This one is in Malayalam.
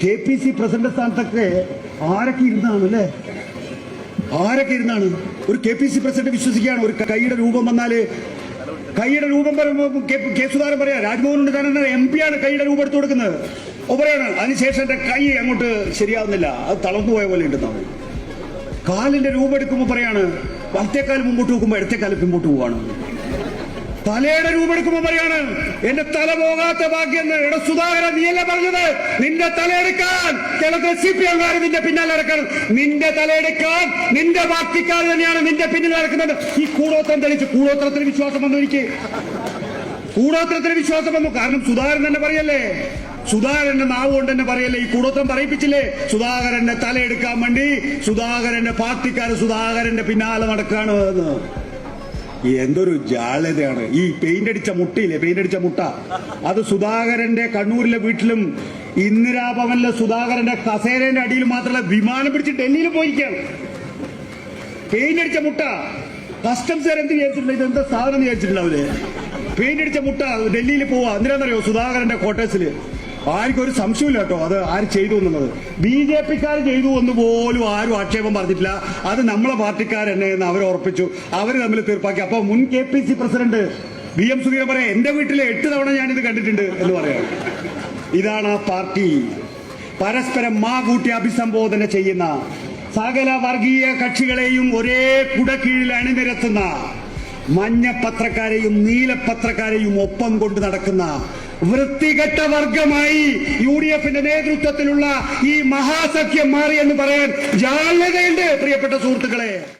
കെ പി സി പ്രസിഡന്റ് സ്ഥാനത്തൊക്കെ ആരൊക്കെ ഇരുന്നാണ് അല്ലേ? ആരൊക്കെ ഇരുന്നാണ്? ഒരു കെ പി സി പ്രസിഡന്റ് വിശ്വസിക്കുകയാണ്. ഒരു കൈയുടെ രൂപം വന്നാൽ കൈയുടെ രൂപം പറയുമ്പോൾ കെ- സുധാകരൻ പറയാ രാജ്മോഹൻ ഉണ്ണിത്താൻ എം പി ആണ് കൈയുടെ രൂപം എടുത്തു കൊടുക്കുന്നത്. ഒപ്പറയാണ് പറയാണ് അതിനുശേഷം എന്റെ കൈ അങ്ങോട്ട് ശരിയാവുന്നില്ല. അത് തളർന്നു പോയ പോലെ ഉണ്ടെന്നാണ് കാലിന്റെ രൂപം എടുക്കുമ്പോൾ പറയാണ് വലത്തേക്കാൽ മുമ്പോട്ട് നോക്കുമ്പോൾ ഇടത്തേക്കാൽ പിമ്പോട്ട് പോവാണ്. തലയുടെ രൂപെടുക്കുമ്പോ പറയാണ് എന്റെ തല പോകാത്ത ഭാഗ്യം എടാ സുധാകരൻ നീയല്ലേ പറഞ്ഞത്? നിന്റെ തലയെടുക്കാൻ കേരളത്തിലെ സി പി എംകാർ നിന്റെ പിന്നാലെ നടക്കണം. നിന്റെ തലയെടുക്കാൻ നിന്റെ പാർട്ടിക്കാർ തന്നെയാണ് നിന്റെ പിന്നിൽ നടക്കുന്നത്. ഈ കൂടോത്രം തെളിച്ച് കൂടോത്രത്തിന് വിശ്വാസം വന്നു എനിക്ക്. കൂടോത്രത്തിന് വിശ്വാസം വന്നു. കാരണം സുധാകരൻ തന്നെ പറയല്ലേ സുധാകരന്റെ നാവ് കൊണ്ട് തന്നെ പറയല്ലേ ഈ കൂടോത്രം പറയിപ്പിച്ചില്ലേ? സുധാകരന്റെ തലയെടുക്കാൻ വേണ്ടി സുധാകരന്റെ പാർട്ടിക്കാർ സുധാകരന്റെ പിന്നാലെ നടക്കാണ് എന്ന്. എന്തൊരു ജാള്യതയാണ് ഈ പെയിന്റ് അടിച്ച മുട്ടയില്ലേ? പെയിന്റ് അടിച്ച മുട്ട. അത് സുധാകരന്റെ കണ്ണൂരിലെ വീട്ടിലും ഇന്ദിരാഭവനിലെ സുധാകരന്റെ കസേരന്റെ അടിയിൽ മാത്രമല്ല വിമാനം പിടിച്ച് ഡൽഹിയിൽ പോയിരിക്കുകയാണ്. പെയിന്റ് അടിച്ച മുട്ട. കസ്റ്റംസുകാർ എന്ത് വിചാരിച്ചിട്ടില്ല ഇത് എന്താ സാധനം വിചാരിച്ചിട്ടുണ്ടാവില്ലേ പെയിന്റ് അടിച്ച മുട്ട ഡൽഹിയിൽ പോവാ. എന്തിനാണെന്നറിയോ? സുധാകരന്റെ ക്വാർട്ടേഴ്സിൽ ആർക്കും ഒരു സംശയമില്ല കേട്ടോ. അത് ആര് ചെയ്തു എന്നുള്ളത്. ബി ജെ പിക്കാർ ചെയ്തു എന്ന് പോലും ആരും ആക്ഷേപം പറഞ്ഞിട്ടില്ല. അത് നമ്മളെ പാർട്ടിക്കാർ തന്നെ എന്ന് അവർ ഉറപ്പിച്ചു. അവർ തമ്മിൽ തീർപ്പാക്കി. അപ്പൊ മുൻ K P C president V M Sudheeran പറയാം എന്റെ വീട്ടിലെ എട്ട് തവണ ഞാൻ ഇത് കണ്ടിട്ടുണ്ട് എന്ന് പറയാം. ഇതാണ് ആ പാർട്ടി. പരസ്പരം മാ കൂട്ടി അഭിസംബോധന ചെയ്യുന്ന സകല വർഗീയ കക്ഷികളെയും ഒരേ കുടക്കീഴിൽ അണിനിരത്തുന്ന മഞ്ഞ പത്രക്കാരെയും നീല പത്രക്കാരെയും ഒപ്പം കൊണ്ട് നടക്കുന്ന വൃത്തികെട്ട വർഗമായി യു ഡി എഫിന്റെ നേതൃത്വത്തിലുള്ള ഈ മഹാസഖ്യം മാറി എന്ന് പറയാൻ ജാഗ്രതയുണ്ട് പ്രിയപ്പെട്ട സുഹൃത്തുക്കളെ.